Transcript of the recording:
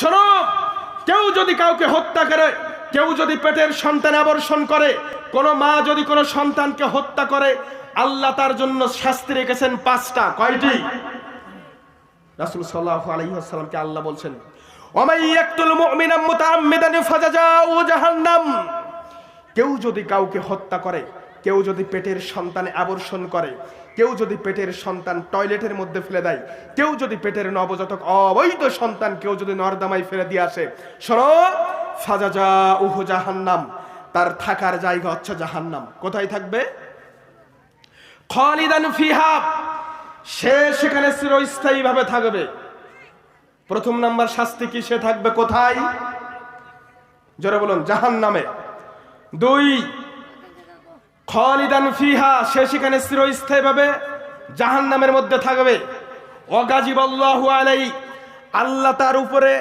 শোনো, কেউ যদি কাউকে হত্যা করে, কেউ যদি পেটের সন্তান আবর্ষণ করে, কোন মা যদি কোনো সন্তানকে হত্যা করে, আল্লাহ তার জন্য শাস্তি রেখেছেন পাঁচটা। কয়টি? রাসূল ওয়াসাল্লামকে আল্লাহ বলছেন কেউ যদি কাউকে হত্যা করে কেউ যদি পেটের সন্তানে আবর্ষণ করে, কেউ যদি পেটের সন্তান টয়লেটের মধ্যে ফেলে দেয়, কেউ যদি পেটের নবজাতক অবৈধ সন্তান কেউ যদি নর্দামায় ফেলে দিয়ে আসে শোনো ফাজাজা উহু জাহান্নাম, তার থাকার জায়গা হচ্ছে জাহান্নাম। কোথায় থাকবে? খালিদান ফিহা, সে সেখানে চিরস্থায়ীভাবে থাকবে। প্রথম নাম্বার শাস্তি কি? সে থাকবে কোথায়? জোরে বলুন, জাহান্নামে। দুই খালিদান ফিহা সে সেখানে চিরস্থায়ীভাবে জাহান্নামের মধ্যে থাকবে। অগাজিব আল্লাহু আলাই আল্লাহ তার উপরে